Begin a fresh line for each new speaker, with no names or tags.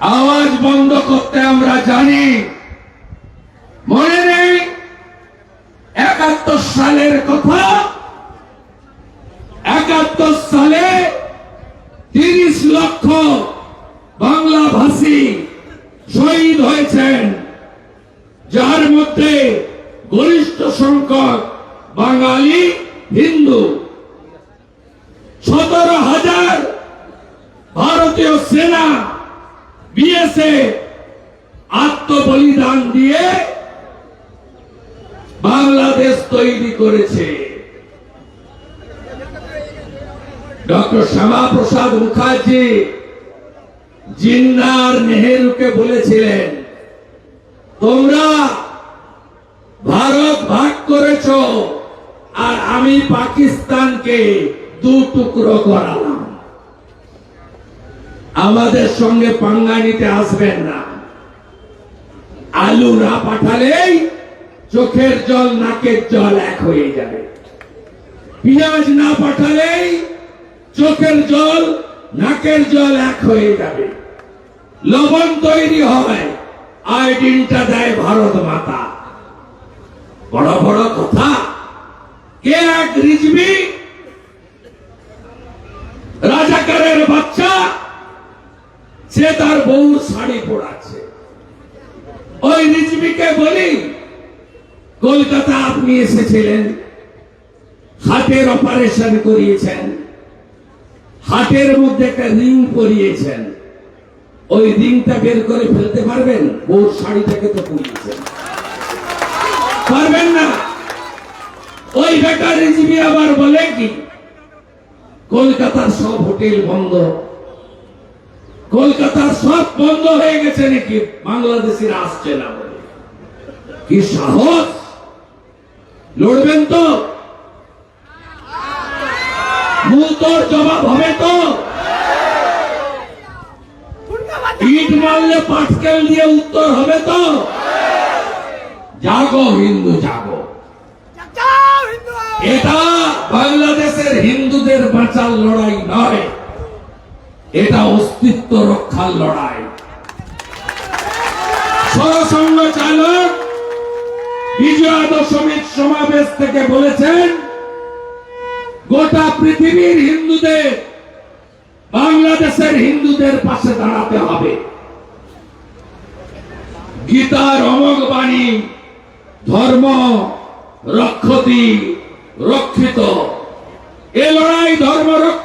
আওয়াজ বন্ধ করতে আমরা জানি। মনে নেই, একাত্তর সালের কথা, একাত্তর সালে তিরিশ লক্ষ বাংলা ভাষী শহীদ হয়েছেন, যার মধ্যে গরিষ্ঠ সংখ্যক বাঙালি হিন্দু। সতেরো হাজার ভারতীয় সেনা বিএসএ আত্মবলিদান দিয়ে বাংলাদেশ তৈরি করেছে। ডক্টর শ্যামা প্রসাদ মুখার্জি জিন্নার নেহেরুকে বলেছিলেন, তোমরা ভারত ভাগ করেছ আর আমি পাকিস্তানকে দু টুকরো করালাম আমাদের সঙ্গে পাঙ্গা নিতে আসবেন না। আলু না পাঠালেই চোখের জল, নাকের জল এক হয়ে যাবে। পেঁয়াজ না পাঠালেই চোখের জল, নাকের জল এক হয়ে যাবে। লবণ তৈরি হয়, আয়োডিনটা দেয় ভারত মাতা। বড় বড় কথা। কে এক রিজবি? সে তার বউর শাড়ি পড়াচ্ছে। ওই রিজবিকে বলি, কলকাতা আপনি এসেছিলেন হাতের অপারেশন করিয়েছেন হাতের মধ্যে একটা রিং পরিয়েছেন। ওই রিংটা বের করে ফেলতে পারবেন? বউর শাড়িটাকে তো পরিয়েছেন। পারবেন না? ওই বেকার রিজবি আবার বলে কি, কলকাতার সব হোটেল বন্ধ। কলকাতার সব বন্ধ হয়ে গেছে নাকি? বাংলাদেশিরা আসছে না বলে। কি সাহস? লড়বেন তো? মুতোর জবাব হবে তো? ইট মারলে পাটকেল দিয়ে উত্তর হবে তো? জাগো হিন্দু জাগো। এটা বাংলাদেশের হিন্দুদের বাঁচার লড়াই নয়। এটা অস্তিত্ব রক্ষার লড়াই। সরসংঘ চালক বিজয়া দশমীর সমাবেশ থেকে বলেছেন, গোটা পৃথিবীর হিন্দুদের, বাংলাদেশের হিন্দুদের পাশে দাঁড়াতে হবে। গীতার অমোঘ বাণী, ধর্ম, রক্ষতি, রক্ষিত। এ লড়াই ধর্ম লড়াই